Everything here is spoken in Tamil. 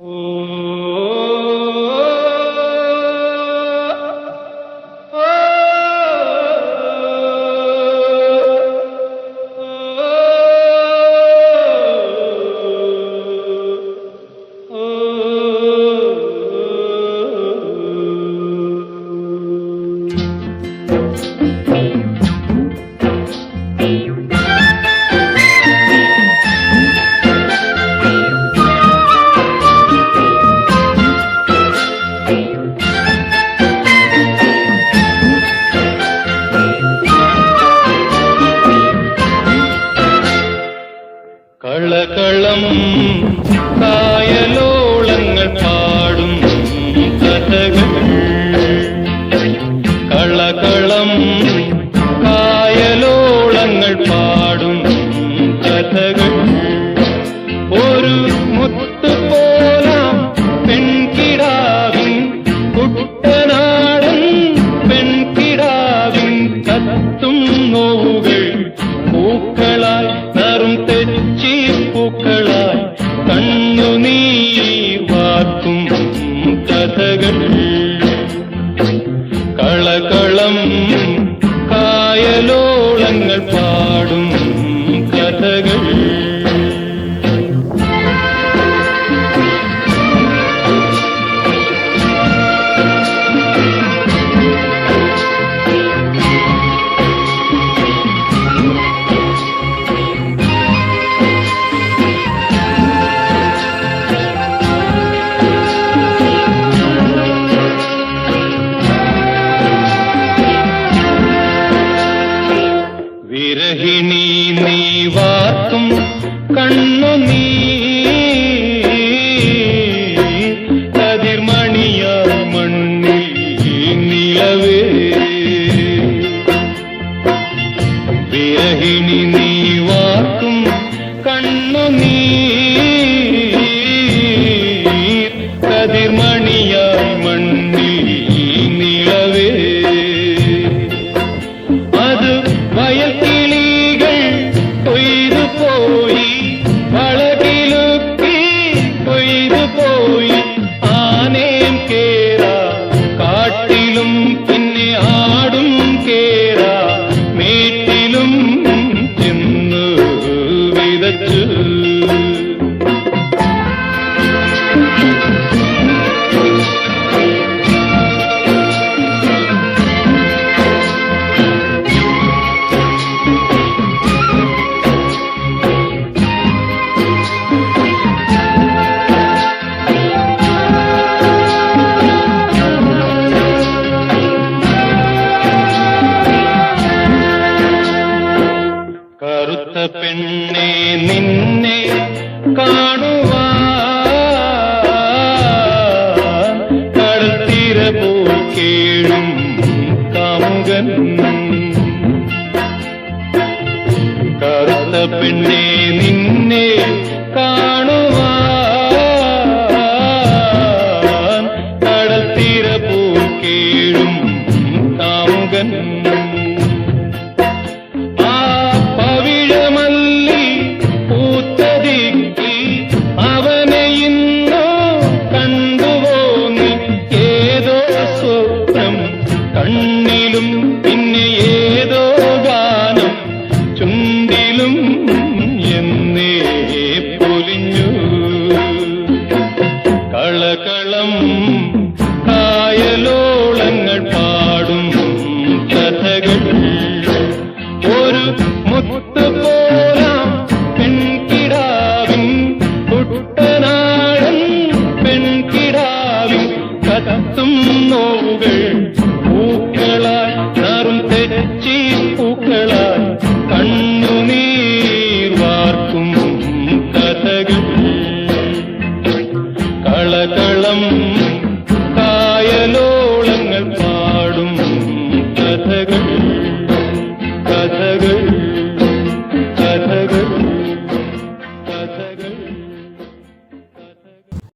Mm. തെച്ചിപ്പൂക്കളായി നീ വാക്കും കഥകൾ. കളകളം கண்ணு நீ கதிர்மணியா மண்ணில் நிலவே விரகிணி நீ வாக்கும் கண்ணு நீ கதிர்மணியாய் மண்ணில் நிலவே. அது வயத்தில் காதல் പെണ്ണെ നിന്നെ കാണുവാ കടൽത്തീര പോൽ കേഴും കാമുകൻ. കറുത്ത പെണ്ണെ നിന്നെ களம்.